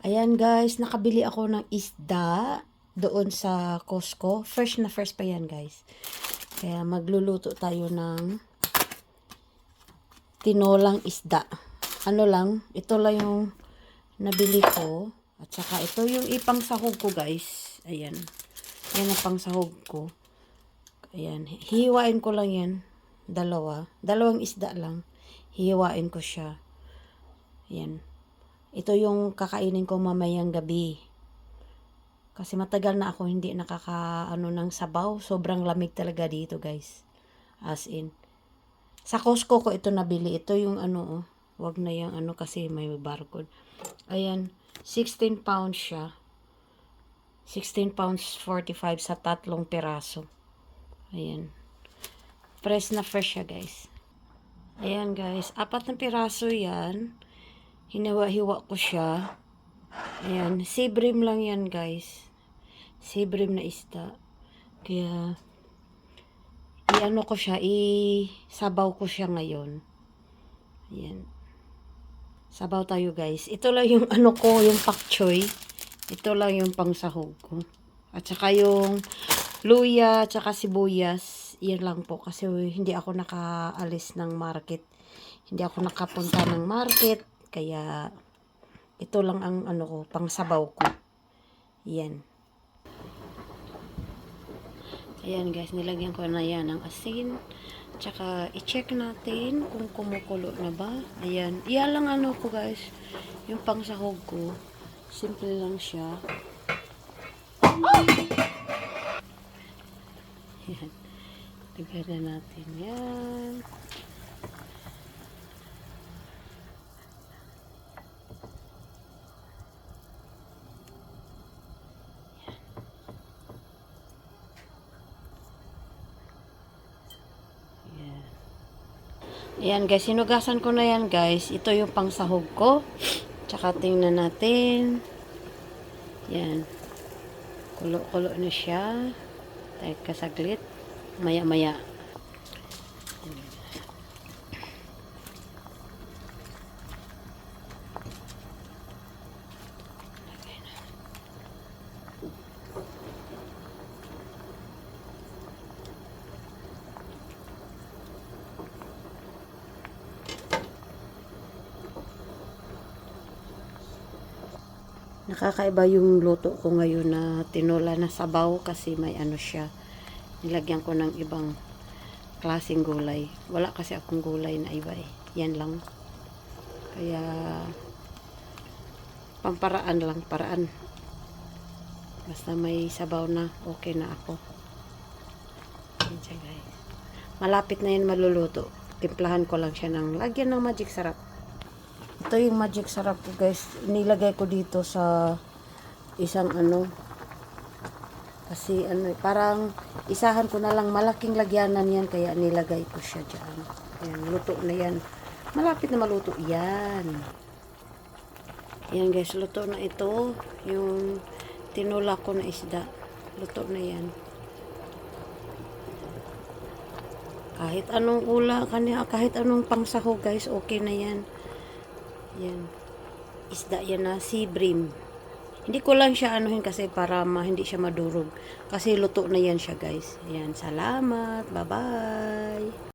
Ayan guys, nakabili ako ng isda doon sa Costco. Fresh na fresh pa yan guys. Kaya magluluto tayo ng tinolang isda. Ano lang, ito lang yung nabili ko. At saka ito yung ipang sahog ko guys. Ayan. Yan ang pang sahog ko. Ayan. Hiwain ko lang yan. Dalawa. Dalawang isda lang. Hiwain ko siya. Ayan. Ito yung kakainin ko mamayang gabi. Kasi matagal na ako hindi nakaka ano ng sabaw. Sobrang lamig talaga dito, guys. As in. Sa Costco ko ito nabili. Ito yung ano, oh. Wag na yung ano kasi may barcode. Ayan. 16 pounds siya. 16 pounds 45 sa tatlong piraso. Ayan. Fresh na fresh siya, guys. Ayan, guys. Apat na piraso yan. Hinawa-hiwa ko siya. Ayan. Sibrim lang yan, guys. Sibrim na isda. Kaya, i-ano ko siya, i-sabaw ko siya ngayon. Ayan. Sabaw tayo, guys. Ito lang yung ano ko, yung pak choy. Ito lang yung pangsahog ko. At saka yung luya, at saka sibuyas. Yan lang po. Kasi hindi ako nakaalis ng market. Hindi ako nakapunta ng market. Kaya, ito lang ang ano ko, pangsabaw ko. Yan. Ayan guys, nilagyan ko na yan ng asin. Tsaka, i-check natin kung kumukulo na ba. Ayan. Iyan lang ano ko guys. Yung pangsahog ko. Simple lang siya. Yan. Lagyan na natin. Yan. Ayan guys, sinugasan ko na yan guys. Ito yung pangsahog ko. Tsaka tingnan natin. Yan. Kulo-kulo na siya. Teka saglit. Maya-maya. Nakakaiba yung luto ko ngayon na tinola na sabaw kasi may ano siya. Nilagyan ko ng ibang klaseng gulay. Wala kasi akong gulay na iba eh. Yan lang. Kaya pamparaan lang, paraan. Basta may sabaw na, okay na ako. Yan siya guys. Malapit na yan maluluto. Timplahan ko lang siya ng lagyan ng magic sarap. Ito yung magic sarap ko guys. Nilagay ko dito sa isang ano. Kasi ano, parang isahan ko na lang malaking lagyanan yan kaya nilagay ko siya dyan. Ayan, luto na yan. Malapit na maluto yan. Yan guys, luto na ito. Yung tinula ko na isda. Luto na yan. Kahit anong ula, kahit anong pangsahog guys, okay na yan. Yan. Isda yan na sea bream. Hindi ko lang siya anuhin kasi para ma, hindi siya madurog. Kasi luto na yan siya guys. Yan. Salamat. Bye-bye.